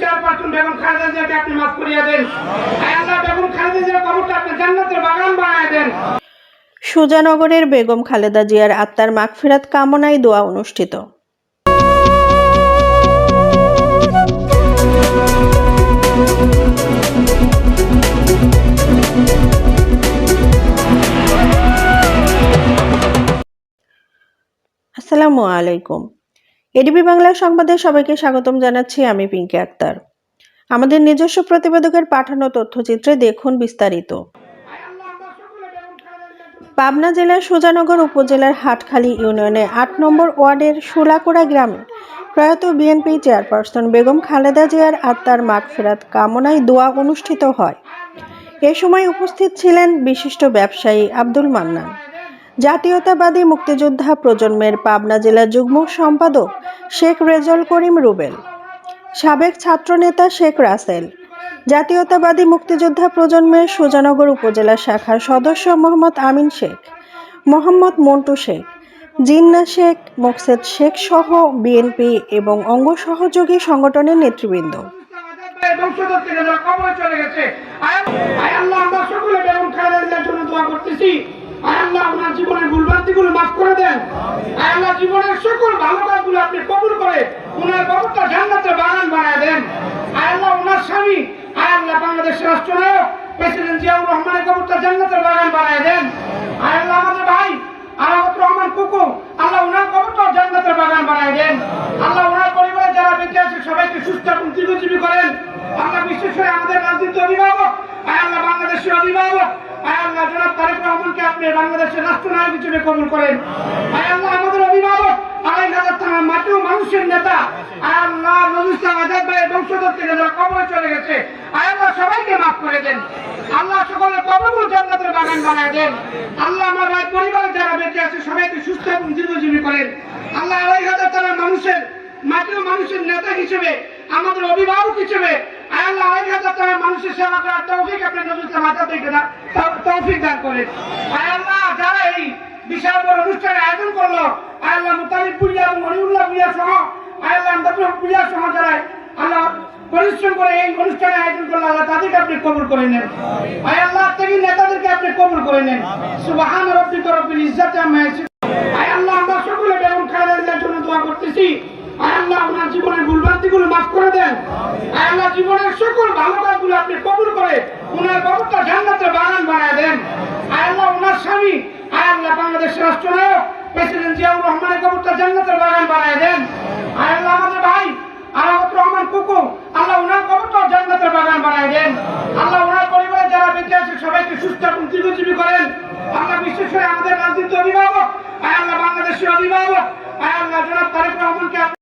Chairperson Begum Khaleda জিয়াকে আপনি মাফ করিয়া দেন। আল্লাহ, বেগম খালেদা জিয়ার কবরটা আপনি জান্নাতের বাগান বানায় দেন। সুজানগরের বেগম খালেদা জিয়ার আত্মার মাগফিরাত কামনায় দোয়া অনুষ্ঠিত। আসসালামু আলাইকুম। এডিবি বাংলা সংবাদে সবাইকে স্বাগতম জানাচ্ছি আমি পিঙ্কি আক্তার। আমাদের নিজস্ব প্রতিবেদকের পাঠানো তথ্যচিত্রে দেখুন বিস্তারিত। পাবনা জেলার সুজানগর উপজেলার হাটখালী ইউনিয়নে আট নম্বর ওয়ার্ডের শুলাকুড়া গ্রামে প্রয়াত বিএনপি চেয়ারপারসন বেগম খালেদা জিয়ার আত্মার মাগফেরাত কামনায় দোয়া অনুষ্ঠিত হয়। এ সময় উপস্থিত ছিলেন বিশিষ্ট ব্যবসায়ী আব্দুল মান্নান। জাতীয়তাবাদী মুক্তিযোদ্ধা প্রজন্মের পাবনা জেলা যুগ্ম সম্পাদক শেখ রেজল করিম রুবেল, সাবেক ছাত্রনেতা শেখ রাসেল, জাতীয়তাবাদী মুক্তিযোদ্ধা প্রজন্মের সুজানগর উপজেলা শাখার সদস্য মোহাম্মদ আমিন শেখ, মোহাম্মদ মন্টু শেখ, জিন্না শেখ, মোকসেদ শেখ সহ বিএনপি এবং অঙ্গ সহযোগী সংগঠনের নেতৃবৃন্দ। চলে গেছে আল্লাহ, আমরা সকলে জন্য দোয়া করতেছি। মাফ করে দেন আল্লাহ জীবনের সকল ভালো কাজগুলো আপনি কবুল করে ওনার কবরটা জান্নাতের বাগান বানায় দেন। আল্লাহ ওনার স্বামী আল্লাহ বাংলাদেশের রাষ্ট্রনায়ক, প্রেসিডেন্ট জিয়াউর রহমানের কবরটা জান্নাতের বাগান বানায় দেন। আল্লাহ আমাদের ভাই আরামত রহমান কুকু, আল্লাহ ওনার কবরটা জান্নাতের বাগান বানায় দেন। আল্লাহ ওনার পরিবারে যারা বেঁচে আছে, সবাইকে সুস্থ এবং দীর্ঘজীবী করেন। আল্লাহ বিশেষ আমাদের রাজনীতি অভিভাবক আল্লাহ বাংলাদেশের অভিভাবক আয় জনাব তারেক রহমানকে আপনি বাংলাদেশের রাষ্ট্রনায়ক হিসেবে কবুল করেন। আয় আমাদের অভিভাবক আড়াই হাজার মানুষের নেতা। আয় আল্লাহ নজরুল ইসলাম আজাদ থেকে যারা কবরে চলে গেছে, আয় সবাইকে মাফ করে দেন। আল্লাহ সকলের কবরগুলো জান্নাতের বাগান বানায় আল্লাহ আমার পরিবারের যারা বেঁচে আছে, সবাইকে সুস্থ এবং দীর্ঘজীবী করেন। আল্লাহ আড়াই হাজার টাকা মানুষের মাটি মানুষের নেতা হিসেবে, আমাদের অভিভাবক হিসেবে আল্লাহ আড়াই হাজার টাকা মানুষের সেবা করার তৌফিক আপনি নজরুল আজাদ থেকে তৌ- তৌফিক দান করেন। আয় আল্লাহ, যারা এই বিশাল বড় অনুষ্ঠানের আয়োজন করল, আয় আল্লাহ মুতালিব পুরিয়া এবং মনিউল্লাহ পুরিয়া সহ, আয় আল্লাহ আন্দাতুল পুরিয়া সহ যারা আল্লাহ পরিশ্রম করে এই অনুষ্ঠানের আয়োজন করল, আল্লাহ তাদেরকে আপনি কবুল করে নেন। আয় আল্লাহ থেকে নেতাদেরকে আপনি কবুল করে নেন। সুবহান রব্বিকা রব্বিল ইজ্জাতি আয় আল্লাহ, আমরা সকলে বেগম খালেদা জন্য দোয়া করতেছি। আয় আল্লাহ ওনার জীবনের ভুলভ্রান্তিগুলো মাফ করে দেন। আয় আল্লাহ জীবনের সকল ভালো কাজগুলো আপনি কবুল করে ওনার কবরটা জান্নাতের বাগান বানায় দেন। আয় আল্লাহ ওনার স্বামী আয় আল্লাহ বাংলাদেশের রাষ্ট্রনায়ক, প্রেসিডেন্ট জিয়াউর রহমানের কবরটা জান্নাতের বাগান বানায় দেন। আয় আল্লাহ আমাদের ভাই আরামত রহমান কুকু, আল্লাহ ওনার কবরটা জান্নাতের বাগান বানায় দেন। আল্লাহ ওনার পরিবারে যারা বেঁচে আছে, সবাইকে সুস্থ এবং দীর্ঘজীবী করেন। আল্লাহ বিশেষ করে আমাদের রাজনীতি অভিভাবক আয় আল্লাহ বাংলাদেশের অভিভাবক আয় আল্লাহ জনাব তারেক রহমানকে